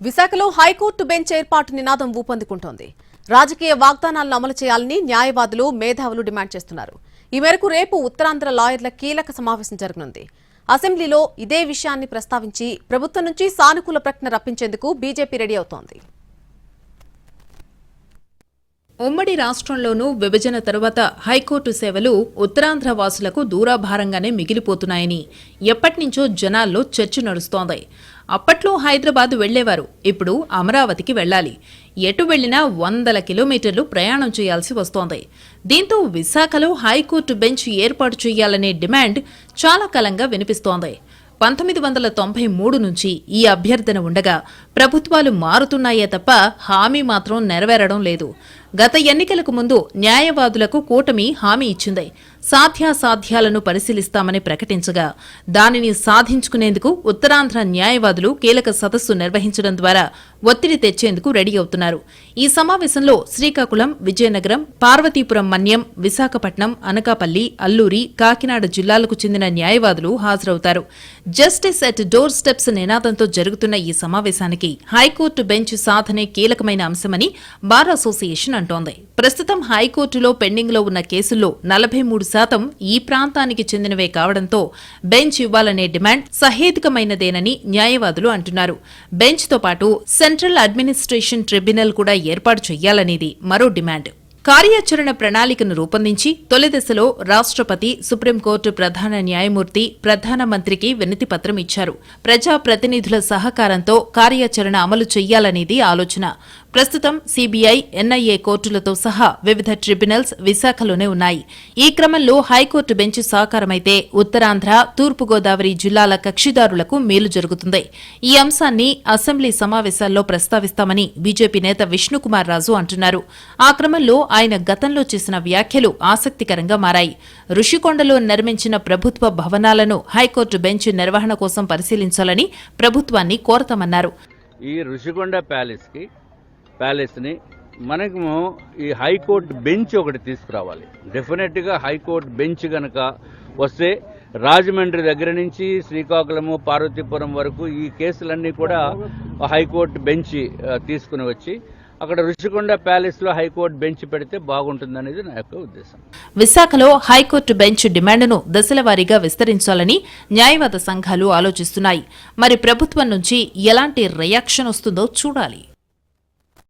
విశాఖలో high court bench ఏర్పాటు నినాదం ఊపందుకుంటోంది. రాజకీయ వాగ్దానాలను అమలు చేయాలని న్యాయవాదులు మేధావులు డిమాండ్ చేస్తున్నారు. ఈ మేరకు రేపు ఉత్తరాంధ్ర లాయర్ల కీలక సమావేశం జరగనుంది. అసెంబ్లీలో ఇదే విషయాన్ని ప్రస్తావించి ప్రభుత్వం నుంచి సానుకూల ప్రకటన రప్పించేందుకు బీజేపీ రెడీ అవుతోంది. ఉమ్మడి రాష్ట్రంలోనూ విభజన తరువాత హైకోర్టు సేవలు ఉత్తరాంధ్ర వాసులకు దూరాభారంగానే మిగిలిపోతున్నాయని ఎప్పటినుంచో జనాల్లో చర్చ నడుస్తోంది. అప్పట్లో హైదరాబాద్ వెళ్ళేవారు. ఇప్పుడు అమరావతికి వెళ్ళాలి. ఎటు వెళ్ళినా వందల కిలోమీటర్లు ప్రయాణం చేయాల్సి వస్తోంది. దీంతో విశాఖలో హైకోర్టు బెంచ్ ఏర్పాటు చేయాలనే డిమాండ్ చాలా కాలంగా వినిపిస్తోంది. పంతొమ్మిది వందల తొంభై మూడు నుంచి ఈ అభ్యర్థన ఉండగా ప్రభుత్వాలు మారుతున్నాయే తప్ప హామీ మాత్రం నెరవేరడం లేదు. గత ఎన్నికలకు ముందు న్యాయవాదులకు కూటమి హామీ ఇచ్చింది. సాధ్యాసాధ్యాలను పరిశీలిస్తామని ప్రకటించగా దానిని సాధించుకునేందుకు ఉత్తరాంధ్ర న్యాయవాదులు కీలక సదస్సు నిర్వహించడం ద్వారా ఒత్తిడి తెచ్చేందుకు రెడీ అవుతున్నారు. ఈ సమావేశంలో శ్రీకాకుళం విజయనగరం పార్వతీపురం మన్యం విశాఖపట్నం అనకాపల్లి అల్లూరి కాకినాడ జిల్లాలకు చెందిన న్యాయవాదులు హాజరవుతారు. జస్టిస్ ఎట్ డోర్ స్టెప్స్ నినాదంతో జరుగుతున్న ఈ సమావేశానికి హైకోర్టు బెంచ్ సాధనే కీలకమైన అంశమని బార్ అసోసియేషన్ అంటుంది ప్రస్తుతం హైకోర్టులో పెండింగ్లో ఉన్న కేసుల్లో నలభై మూడు శాతం ఈ ప్రాంతానికి చెందినవే కావడంతో బెంచ్ ఇవ్వాలనే డిమాండ్ సహేతుకమైనదేనని న్యాయవాదులు అంటున్నారు. బెంచ్తో పాటు సెంట్రల్ అడ్మినిస్ట్రేషన్ ట్రిబ్యునల్ కూడా ఏర్పాటు చేయాలనేది మరో డిమాండ్. కార్యాచరణ ప్రణాళికను రూపొందించి తొలి దశలో రాష్ట్రపతి సుప్రీంకోర్టు ప్రధాన న్యాయమూర్తి ప్రధానమంత్రికి వినతి పత్రం ఇచ్చారు. ప్రజాప్రతినిధుల సహకారంతో కార్యాచరణ అమలు చేయాలనేది ఆలోచన. ప్రస్తుతం సీబీఐ ఎన్ఐఏ కోర్టులతో సహా వివిధ ట్రిబ్యునల్స్ విశాఖలోనే ఉన్నాయి. ఈ క్రమంలో హైకోర్టు బెంచ్ సహకారమైతే ఉత్తరాంధ్ర తూర్పుగోదావరి జిల్లాల కక్షిదారులకు మేలు జరుగుతుంది. ఈ అంశాన్ని అసెంబ్లీ సమావేశాల్లో ప్రస్తావిస్తామని బీజేపీ నేత విష్ణుకుమార్ రాజు అంటున్నారు. ఆ క్రమంలో ఆయన గతంలో చేసిన వ్యాఖ్యలు ఆసక్తికరంగా మారాయి. ఋషికొండలో నిర్మించిన ప్రభుత్వ భవనాలను హైకోర్టు బెంచ్ నిర్వహణ కోసం పరిశీలించాలని ప్రభుత్వాన్ని కోరతామన్నారు. ఈ ఋషికొండ ప్యాలెస్కి ప్యాలెస్ని మనకు ఈ హైకోర్టు బెంచ్ ఒకటి తీసుకురావాలి. డెఫినెట్గా హైకోర్టు బెంచ్ కనుక వస్తే రాజమండ్రి దగ్గర నుంచి శ్రీకాకుళము పార్వతీపురం వరకు ఈ కేసులన్నీ కూడా హైకోర్టు బెంచ్ తీసుకుని వచ్చి అక్కడ ఋషికొండ ప్యాలెస్లో హైకోర్టు బెంచ్ పెడితే బాగుంటుందనేది నా యొక్క ఉద్దేశం. విశాఖలో హైకోర్టు బెంచ్ డిమాండ్ను దశలవారీగా విస్తరించాలని న్యాయవాద సంఘాలు ఆలోచిస్తున్నాయి. మరి ప్రభుత్వం నుంచి ఎలాంటి రియాక్షన్ వస్తుందో చూడాలి.